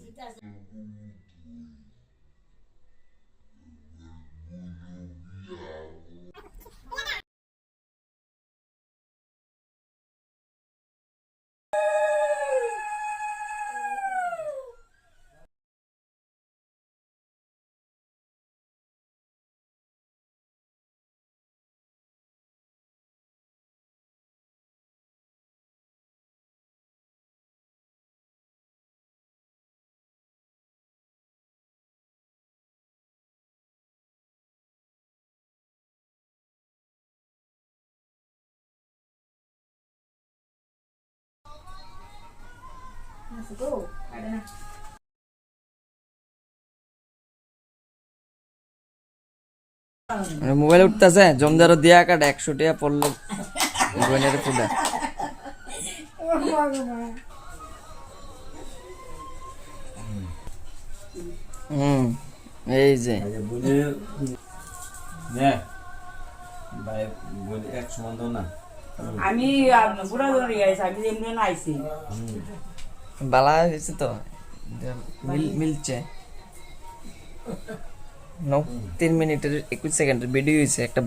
Sita mobile উঠতেছে জমদারও দিয়া কাটে একশো টাকা পড়ল। বোনের পুদা হুম এই যে। না আমি বুড়া ধরে গেছি আমি এমনি নাইছি বালা হয়েছে তো। মিল মিলছে। নৌ তিন মিনিটের একুশ সেকেন্ডের ভিডিও হয়েছে একটা